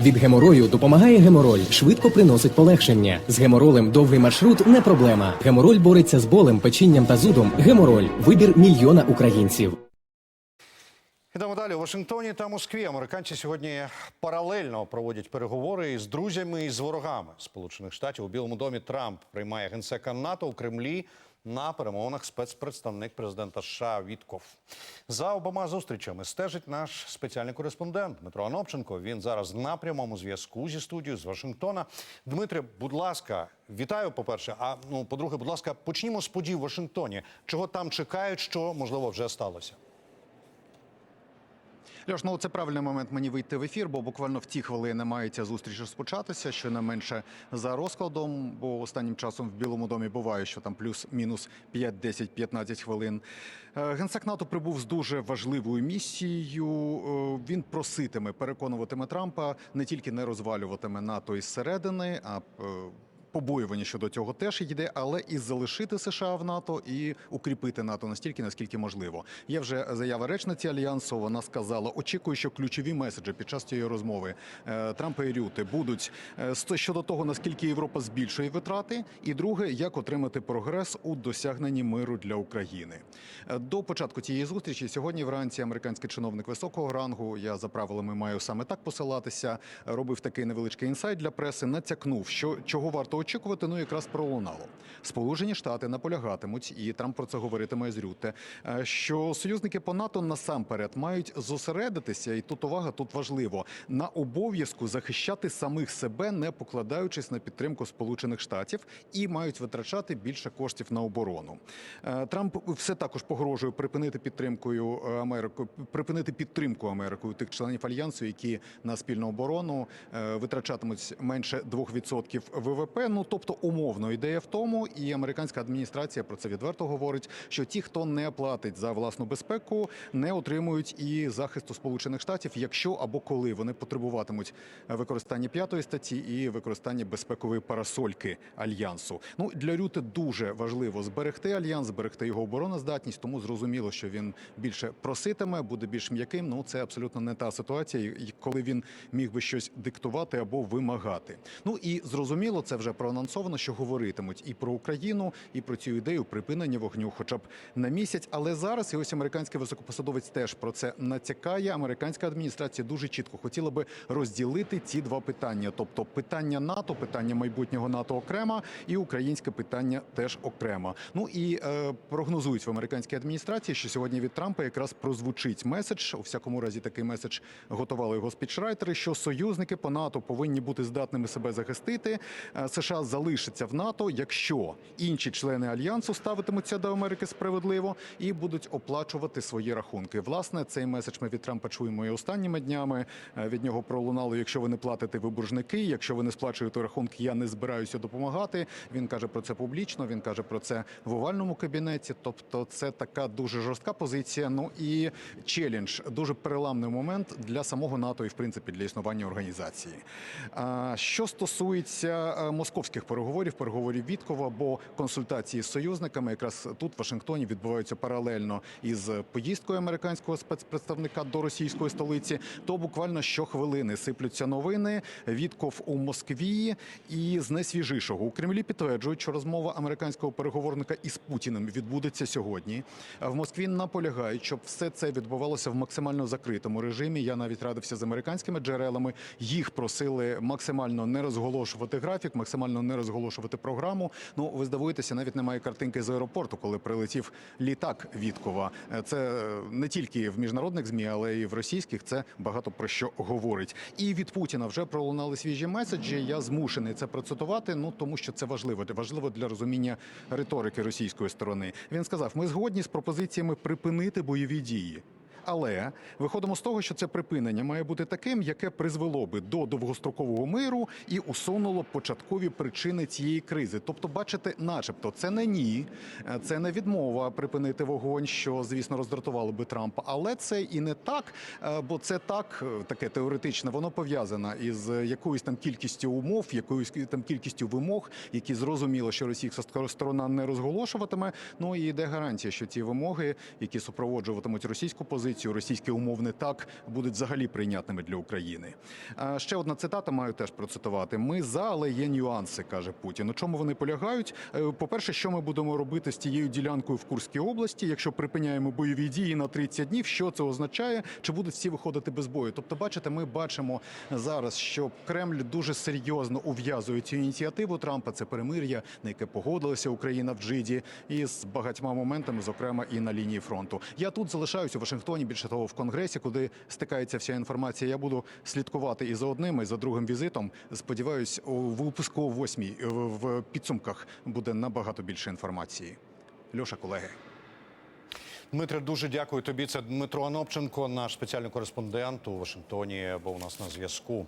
Від геморою допомагає гемороль, швидко приносить полегшення. З геморолем довгий маршрут не проблема. Гемороль бореться з болем, печінням та зудом. Гемороль вибір мільйона українців. Ідемо далі. У Вашингтоні та Москві американці сьогодні паралельно проводять переговори із друзями і з ворогами Сполучених Штатів. У Білому домі Трамп приймає генсека НАТО у Кремлі. На перемовинах спецпредставник президента США Вітков за обома зустрічами стежить наш спеціальний кореспондент Дмитро Анопченко. Він зараз на прямому зв'язку зі студією з Вашингтона. Дмитре, будь ласка, вітаю. По перше, а ну по-друге, будь ласка, почнімо з подій в Вашингтоні. Чого там чекають, що можливо вже сталося? Льош, ну це правильний момент мені вийти в ефір, бо буквально в ті хвилини має ця зустріч розпочатися, що не менше за розкладом. Бо останнім часом в Білому домі буває, що там плюс-мінус 5, 10, 15 хвилин. Е, Генсек НАТО прибув з дуже важливою місією. Е, Він проситиме, переконуватиме Трампа не тільки не розвалюватиме НАТО із середини, а е, Побоювання щодо цього теж йде, але і залишити США в НАТО і укріпити НАТО настільки, наскільки можливо. Є вже заява речниці альянсу. Вона сказала: очікую, що ключові меседжі під час цієї розмови е, Трампа і Рюти будуть е, щодо того, наскільки Європа збільшує витрати, і друге, як отримати прогрес у досягненні миру для України. Е, До початку цієї зустрічі сьогодні вранці американський чиновник високого рангу. Я за правилами маю саме так посилатися. Робив такий невеличкий інсайт для преси. Натякнув, що чого варто очікувати. Ну якраз пролунало. Сполучені Штати наполягатимуть, і Трамп про це говоритиме з Рюте, е, що союзники по НАТО насамперед мають зосередитися, і тут увага тут важливо на обов'язку захищати самих себе, не покладаючись на підтримку Сполучених Штатів, і мають витрачати більше коштів на оборону. Е, Трамп все також погрожує припинити підтримкою е, Америку, припинити підтримку Америкою тих членів альянсу, які на спільну оборону витрачатимуть менше 2% ВВП. Ну тобто, умовно ідея в тому, і американська адміністрація про це відверто говорить, що ті, хто не платить за власну безпеку, не отримують і захисту Сполучених Штатів, якщо або коли вони потребуватимуть використання п'ятої статті і використання безпекової парасольки альянсу. Ну для Рюти дуже важливо зберегти альянс, зберегти його обороноздатність. Тому зрозуміло, що він більше проситиме, буде більш м'яким. Ну це абсолютно не та ситуація, коли він міг би щось диктувати або вимагати. Ну і зрозуміло, це вже проанонсовано, що говоритимуть і про Україну, і про цю ідею припинення вогню, хоча б на місяць. Але зараз і ось американський високопосадовець теж про це натякає. Американська адміністрація дуже чітко хотіла би розділити ці два питання: тобто питання НАТО, питання майбутнього НАТО окремо, і українське питання теж окремо. Ну і е, прогнозують в американській адміністрації, що сьогодні від Трампа якраз прозвучить меседж. У всякому разі, такий меседж готували його спічрайтери, що союзники по НАТО повинні бути здатними себе захистити. Е, США залишиться в НАТО, якщо інші члени альянсу ставитимуться до Америки справедливо і будуть оплачувати свої рахунки. Власне, цей меседж ми від Трампа чуємо і останніми днями. Е, Від нього пролунало: якщо ви не платите, ви боржники, якщо ви не сплачуєте рахунки, я не збираюся допомагати. Він каже про це публічно. Він каже про це в овальному кабінеті. Тобто, це така дуже жорстка позиція. Ну і челендж, дуже переламний момент для самого НАТО і в принципі для існування організації. Що стосується е, московських переговорів, переговорів Віткова, бо консультації з союзниками якраз тут в Вашингтоні відбуваються паралельно із поїздкою американського спецпредставника до російської столиці, то буквально щохвилини сиплються новини. Вітков у Москві і з найсвіжішого у Кремлі підтверджують, що розмова американського переговорника із Путіним відбудеться сьогодні. В Москві наполягають, щоб все це відбувалося в максимально закритому режимі. Я навіть радився з американськими джерелами. Їх просили максимально не розголошувати графік, максимально не розголошувати програму. Ну ви здивуєтеся, навіть немає картинки з аеропорту, коли прилетів літак Віткова. Е, Це е, не тільки в міжнародних змі, але й в російських. Це багато про що говорить. І від Путіна вже пролунали свіжі меседжі. Я змушений це процитувати. Ну тому що це важливо. Важливо для розуміння риторики російської сторони. Він сказав: ми згодні з пропозиціями припинити бойові дії. Але виходимо з того, що це припинення має бути таким, яке призвело би до довгострокового миру і усунуло початкові причини цієї кризи. Тобто, бачите, начебто, це не ні, це не відмова припинити вогонь, що звісно роздратувало би Трампа. Але це і не так, е, бо це так е, таке теоретичне. Воно пов'язане із якоюсь там кількістю умов, якоюсь там кількістю вимог, які зрозуміло, що російська сторона не розголошуватиме. Ну і йде гарантія, що ці вимоги, які супроводжуватимуть російську позицію позицію російське умовне так будуть взагалі прийнятними для України. Ще одна цитата маю теж процитувати: ми за, але є нюанси, каже Путін. У чому вони полягають? Е, По-перше, що ми будемо робити з тією ділянкою в Курській області, якщо припиняємо бойові дії на 30 днів, що це означає? Чи будуть всі виходити без бою? Тобто, бачите, ми бачимо зараз, що Кремль дуже серйозно ув'язує цю ініціативу Трампа. Це перемир'я, на яке погодилася Україна в Джиді, і з багатьма моментами, зокрема і на лінії фронту. Я тут залишаюся у Вашингтоні, більше того, в Конгресі, куди стикається вся інформація. Я буду слідкувати і за одним, і за другим візитом. Сподіваюсь, у випуску о восьмій е, в підсумках буде набагато більше інформації. Льоша, колеги. Дмитре, дуже дякую тобі. Це Дмитро Анопченко, наш спеціальний кореспондент у Вашингтоні, був у нас на зв'язку.